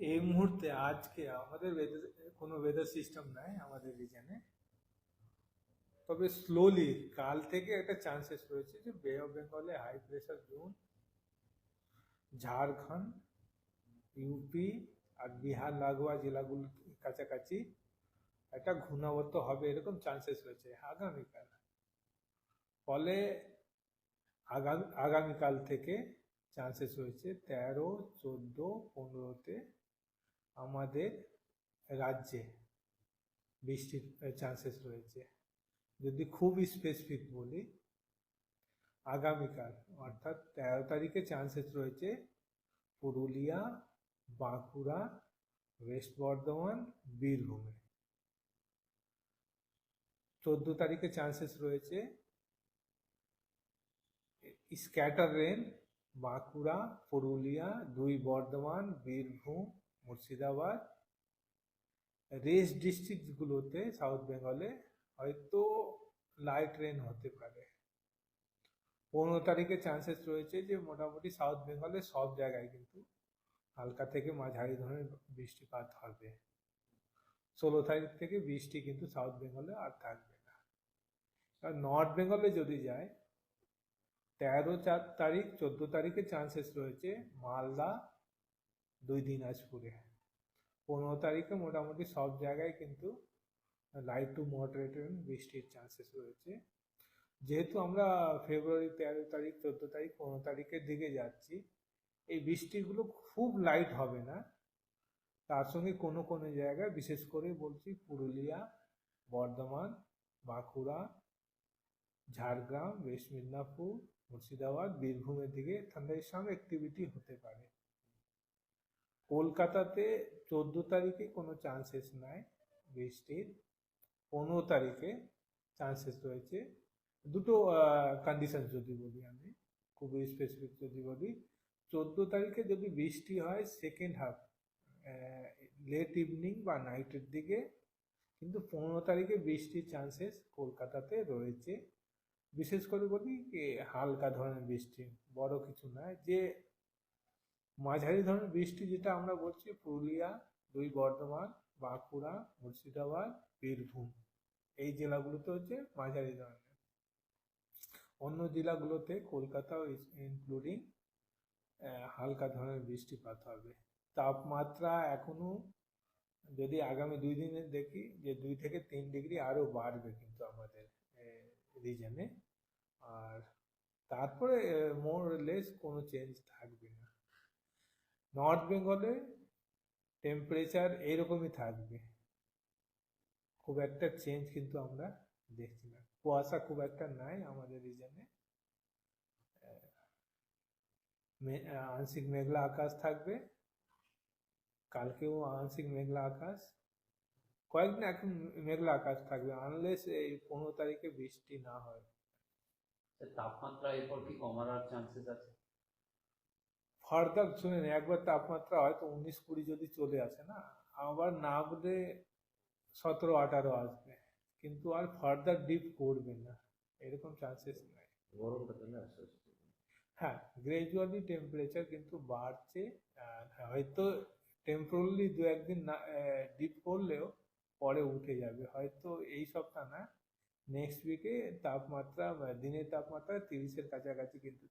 এই মুহূর্তে আজকে আমাদের কোনো ওয়েদার সিস্টেম নাই আমাদের রিজনে তবে স্লোলি কাল থেকে একটা চান্সেস রয়েছে যে বে অফ বেঙ্গলে high pressure zone Jharkhand UP আর বিহার লাগোয়া জেলাগুলো কাছাকাছি একটা ঘূর্ণাবর্ত হবে এরকম চান্সেস রয়েছে আগামীকাল। ফলে আগামী আগামীকাল থেকে চান্সেস রয়েছে তেরো, চোদ্দ, পনেরোতে আমাদের রাজ্যে বৃষ্টির চান্সেস রয়েছে। যদি খুব স্পেসিফিক বলি, আগামীকাল, অর্থাৎ তেরো তারিখে চান্সেস রয়েছে পুরুলিয়া, বাঁকুড়া, ওয়েস্ট বর্ধমান, বীরভূমে। চোদ্দ তারিখে চান্সেস রয়েছে স্ক্যাটার রেন, বাঁকুড়া, পুরুলিয়া, দুই বর্ধমান, বীরভূম মুর্শিদাবাদ রেস্ট ডিস্ট্রিক্টগুলোতে সাউথ বেঙ্গলে হয়তো লাইট রেন হতে পারে। পনেরো তারিখে চান্সেস রয়েছে যে মোটামুটি সাউথ বেঙ্গলে সব জায়গায় কিন্তু হালকা থেকে মাঝারি ধরনের বৃষ্টিপাত হবে। ষোলো তারিখ থেকে বৃষ্টি কিন্তু সাউথ বেঙ্গলে আর থাকবে না। আর নর্থ বেঙ্গলে যদি যায়, তেরো চার তারিখ, চোদ্দ তারিখে চান্সেস রয়েছে মালদা দুই দিনাজপুরে পনেরো তারিখে মোটামুটি সব জায়গায় কিন্তু লাইট টু মডারেট বৃষ্টির চান্সেস রয়েছে। যেহেতু আমরা ফেব্রুয়ারি তেরো তারিখ, চোদ্দ তারিখ, পনেরো তারিখের দিকে যাচ্ছি, এই বৃষ্টিগুলো খুব লাইট হবে না। তার সঙ্গে কোনো কোনো জায়গায়, বিশেষ করে বলছি পুরুলিয়া, বর্ধমান, বাঁকুড়া, ঝাড়গ্রাম ওয়েস্ট মিদনাপুর মুর্শিদাবাদ, বীরভূমের দিকে থান্ডারস্টর্ম অ্যাক্টিভিটি হতে পারে। কলকাতাতে চোদ্দ তারিখে কোনো চান্সেস নাই, বৃষ্টির। পনেরো তারিখে চান্সেস রয়েছে। দুটো কন্ডিশন যদি বলি আমি, খুবই স্পেসিফিক যদি বলি। চোদ্দ তারিখে যদি বৃষ্টি হয় সেকেন্ড হাফ লেট ইভিনিং বা নাইটের দিকে, কিন্তু পনেরো তারিখে বৃষ্টির চান্সেস কলকাতাতে রয়েছে। বিশেষ করে বলি হালকা ধরনের বৃষ্টি, বড় কিছু নয়। যে মাঝারি ধরনের বৃষ্টি যেটা আমরা বলছি, পুরুলিয়া, দুই বর্ধমান, বাঁকুড়া, মুর্শিদাবাদ, বীরভূম। এই জেলাগুলোতে হচ্ছে মাঝারি ধরনের। অন্য জেলাগুলোতে কলকাতাও ইনক্লুডিং হালকা ধরনের বৃষ্টিপাত হবে। তাপমাত্রা এখনও যদি আগামী দুই দিনে দেখি যে দুই থেকে তিন ডিগ্রি আরও বাড়বে কিন্তু আমাদের রিজনে আর তারপরে মোর লেস কোনো চেঞ্জ থাকবে না। নর্থ বেঙ্গলে টেম্পারেচার এইরকমই থাকবে। খুব একটা চেঞ্জ কিন্তু আমরা দেখছি না। কুয়াশা খুব একটা নাই আমাদের রিজনে আংশিক মেঘলা আকাশ থাকবে। কালকেও আংশিক মেঘলা আকাশ। কয়েকদিন এখন মেঘলা আকাশ থাকবে আনলেস এই পনেরো তারিখে বৃষ্টি না হয়। তাপমাত্রা এরপর কি কমার আর চান্সেস আছে? ফার্দার শুনেন একবার তাপমাত্রা হয়তো উনিশ কুড়ি যদি চলে আসে না আবার না বলে সতেরো আঠারো আসবে। কিন্তু আর ফার্দার ডিপ করবে না এরকম চান্সেস নাই। গরমটা তাহলে আস্তে আস্তে হ্যাঁ গ্রাজুয়ালি টেম্পারেচার কিন্তু বাড়ছে হয়তো টেম্পোরালি দু একদিন না ডিপ করলেও পরে উঠে যাবে। হয়তো এই সপ্তাহ না নেক্সট উইকে তাপমাত্রা দিনের তাপমাত্রা তিরিশের কাছাকাছি কিন্তু